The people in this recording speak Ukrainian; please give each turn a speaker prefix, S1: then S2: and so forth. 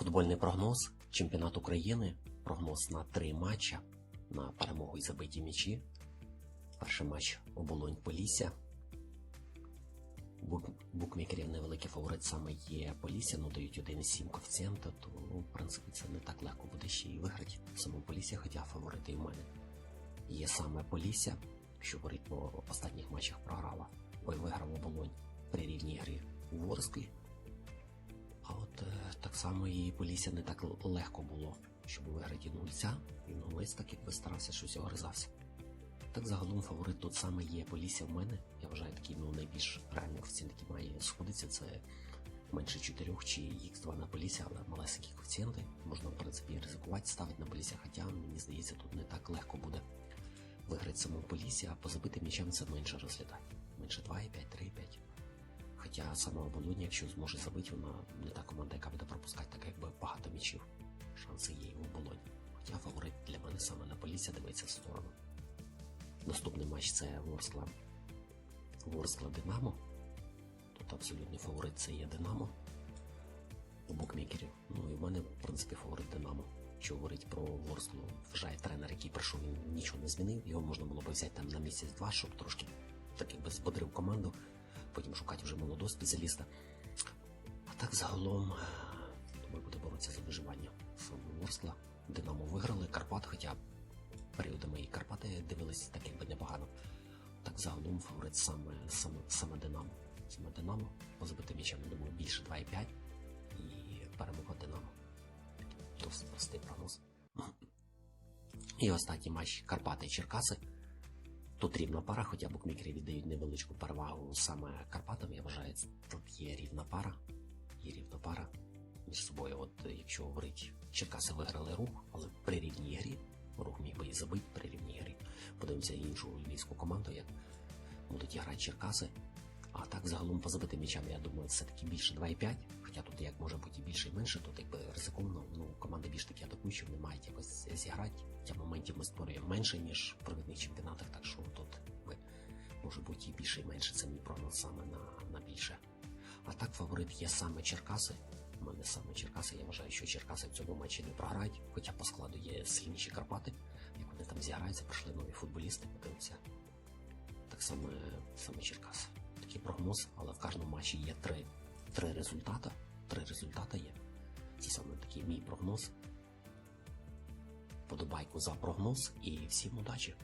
S1: Футбольний прогноз, чемпіонат України, прогноз на три матча на перемогу і забиті м'ячі. Перший матч оболонь Полісся. Бук, букмекерів невеликий фаворит саме є Полісся, ну дають 1,7 коефіцієнта, то ну, в принципі це не так легко буде ще й виграти саму Полісся, хоча фаворити і в мене. Є саме Полісся, що говорить по останніх матчах програла. Ой, виграв оболонь при рівній грі у Ворсклі. Так само і Полісся не так легко було, щоб виграти нульця, і нулець так якби старався щось огризався. Так загалом фаворит тут саме є Полісся в мене. Я вважаю такий ну, найбільш реальний коефіцієнт, який має сходитися, це менше 4 чи Х2 на Полісся, але малесенькі коефіцієнти. Можна в принципі ризикувати, ставити на Полісся, хоча мені здається, тут не так легко буде виграти саму Полісся, а по забитим м'ячам це менше розглядати. Менше 2,5, 3,5. Хоча сама Болоня, якщо зможе забити, вона не та команда, яка буде пропускати так якби багато м'ячів. Шанси є і у Болоні. Хоча фаворит для мене саме на Полісся дивиться в сторону. Наступний матч це Ворскла. Ворскла Динамо. Тут абсолютний фаворит це є Динамо. У букмекерів. Ну і в мене, в принципі, фаворит Динамо. Що говорить про Ворсклу, вважає тренер, який прийшов, він нічого не змінив. Його можна було б взяти там на місяць-два, щоб трошки так якби збодрив команду, потім шукати вже молодого спеціаліста. А так загалом, е, думаю, буде боротися за виживання. Саме Ворскла. Динамо виграли, Карпат, хоча періодами і Карпати дивились так якби непогано. Так загалом фаворит саме, саме, саме Динамо. Саме Динамо, по забитим м'ячам, я думаю, більше 2,5 і перемога Динамо. Досить простий прогноз. І останній матч Карпати і Черкаси. Тут рівна пара, хоча букмекери віддають невеличку перевагу саме Карпатам. Я вважаю, тут є рівна пара. Є рівна пара між собою. От якщо говорить, Черкаси виграли рух, але при рівній грі. Рух міг би і забити при рівній грі. Подивимося іншу львівську команду, як будуть грати Черкаси. А так загалом по забитим м'ячам, я думаю, все-таки більше 2,5. Хоча тут як може бути більше і менше, тут якби ризиковано. Ну, команди більш такі атакуючі, вони мають якось зіграти. Хоча моментів ми створюємо менше, ніж в провідних чемпіонатах, так що тут якби, може бути і більше і менше. Це мій прогноз саме на, на більше. А так фаворит є саме Черкаси. У мене саме Черкаси. Я вважаю, що Черкаси в цьому матчі не програють, хоча по складу є сильніші Карпати. Як вони там зіграються, прийшли нові футболісти, подивимося. Так само саме Черкаси. Такий прогноз, але в кожному матчі є три, три результата. Три результати є. Ці саме такий мій прогноз. Подобайку за прогноз і всім удачі!